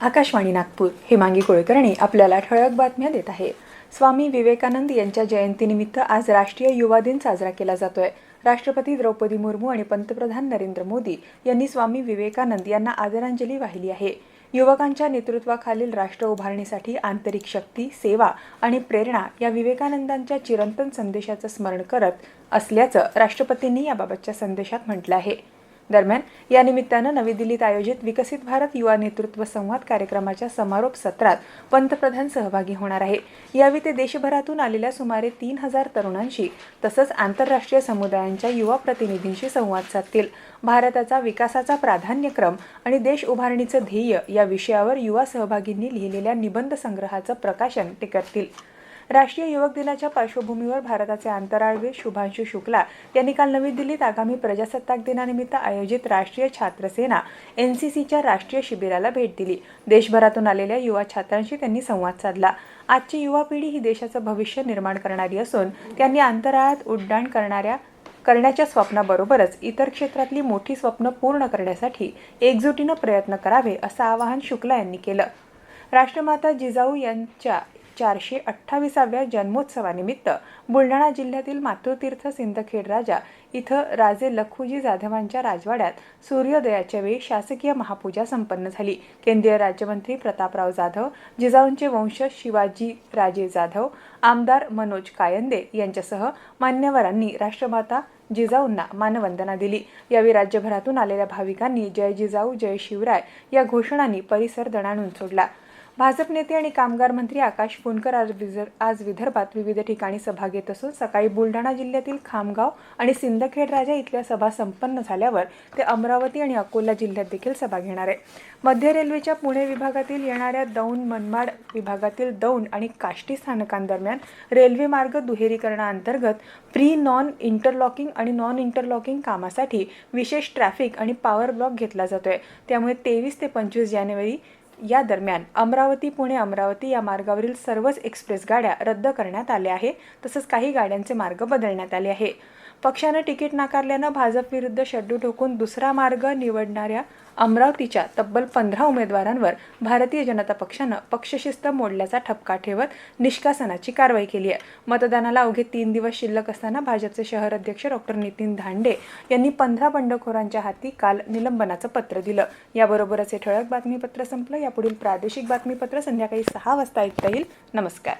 आकाशवाणी नागपूर. हेमांगी कुळकर्णी आपल्याला ठळक बातम्या देत आहे. स्वामी विवेकानंद यांच्या जयंतीनिमित्त आज राष्ट्रीय युवा दिन साजरा केला जातोय. राष्ट्रपती द्रौपदी मुर्मू आणि पंतप्रधान नरेंद्र मोदी यांनी स्वामी विवेकानंद यांना आदरांजली वाहिली आहे. युवकांच्या नेतृत्वाखालील राष्ट्र उभारणीसाठी आंतरिक शक्ती सेवा आणि प्रेरणा या विवेकानंदांच्या चिरंतन संदेशाचं स्मरण करत असल्याचं राष्ट्रपतींनी याबाबतच्या संदेशात म्हटलं आहे. दरम्यान या निमित्तानं नवी दिल्लीत आयोजित विकसित भारत युवा नेतृत्व संवाद कार्यक्रमाच्या समारोप सत्रात पंतप्रधान सहभागी होणार आहे यावेळी ते देशभरातून आलेल्या सुमारे तीन हजार तरुणांशी तसंच आंतरराष्ट्रीय समुदायांच्या युवा प्रतिनिधींशी संवाद साधतील. भारताचा विकासाचा प्राधान्यक्रम आणि देश उभारणीचं ध्येय या विषयावर युवा सहभागींनी लिहिलेल्या निबंध संग्रहाचं प्रकाशन ते करतील. राष्ट्रीय युवक दिनाच्या पार्श्वभूमीवर भारताचे अंतराळवीर शुभांशु शुक्ला यांनी काल नवी दिल्लीत आगामी प्रजासत्ताक दिनानिमित्त आयोजित राष्ट्रीय छात्र सेना एन सी सीच्या राष्ट्रीय शिबिराला भेट दिली. देशभरातून आलेल्या युवा छात्रांशी त्यांनी संवाद साधला. आजची युवा पिढी ही देशाचं भविष्य निर्माण करणारी असून त्यांनी अंतराळात उड्डाण करणाऱ्या करण्याच्या स्वप्नाबरोबरच इतर क्षेत्रातली मोठी स्वप्न पूर्ण करण्यासाठी एकजुटीनं प्रयत्न करावे असं आवाहन शुक्ला यांनी केलं. राष्ट्रमाता जिजाऊ यांच्या चारशे अठ्ठावीसाव्या जन्मोत्सवानिमित्त बुलढाणा जिल्ह्यातील मातृतीर्थ सिंदखेड राजा इथं राजे लखुजी जाधवांच्या राजवाड्यात सूर्योदयाच्या वेळी शासकीय महापूजा संपन्न झाली. केंद्रीय राज्यमंत्री प्रतापराव जाधव जिजाऊंचे वंशज शिवाजी राजे जाधव आमदार मनोज कायंदे यांच्यासह मान्यवरांनी राष्ट्रमाता जिजाऊंना मानवंदना दिली. यावेळी राज्यभरातून आलेल्या भाविकांनी जय जिजाऊ जय शिवराय या घोषणांनी परिसर दणाणून सोडला. भाजप नेते आणि कामगार मंत्री आकाश फुंडकर आज विदर आज विदर्भात विविध ठिकाणी सभा घेत असून सकाळी बुलढाणा जिल्ह्यातील खामगाव आणि सिंदखेड राजा इथल्या सभा संपन्न झाल्यावर ते अमरावती आणि अकोला जिल्ह्यात देखील सभा घेणार आहे मध्य रेल्वेच्या पुणे विभागातील येणाऱ्या दौंड मनमाड विभागातील दौंड आणि काष्टी स्थानकांदरम्यान रेल्वे मार्ग दुहेरीकरणाअंतर्गत प्री नॉन इंटरलॉकिंग आणि नॉन इंटरलॉकिंग कामासाठी विशेष ट्रॅफिक आणि पॉवर ब्लॉक घेतला जातोय. त्यामुळे तेवीस ते पंचवीस जानेवारी या दरम्यान अमरावती पुणे अमरावती या मार्गावरील सर्वच एक्सप्रेस गाड्या रद्द करण्यात आल्या आहे तसंच काही गाड्यांचे मार्ग बदलण्यात आले आहे पक्षानं तिकीट नाकारल्यानं भाजप विरुद्ध शड्डू ठोकून दुसरा मार्ग निवडणाऱ्या अमरावतीच्या तब्बल पंधरा उमेदवारांवर भारतीय जनता पक्षानं पक्षशिस्त मोडल्याचा ठपका ठेवत निष्कासनाची कारवाई केली आहे. मतदानाला अवघे तीन दिवस शिल्लक असताना भाजपचे शहर अध्यक्ष डॉक्टर नितीन धांडे यांनी पंधरा बंडखोरांच्या हाती काल निलंबनाचं पत्र दिलं. याबरोबरच हे ठळक बातमीपत्र संपलं. यापुढील प्रादेशिक बातमीपत्र संध्याकाळी सहा वाजता ऐकता येईल. नमस्कार.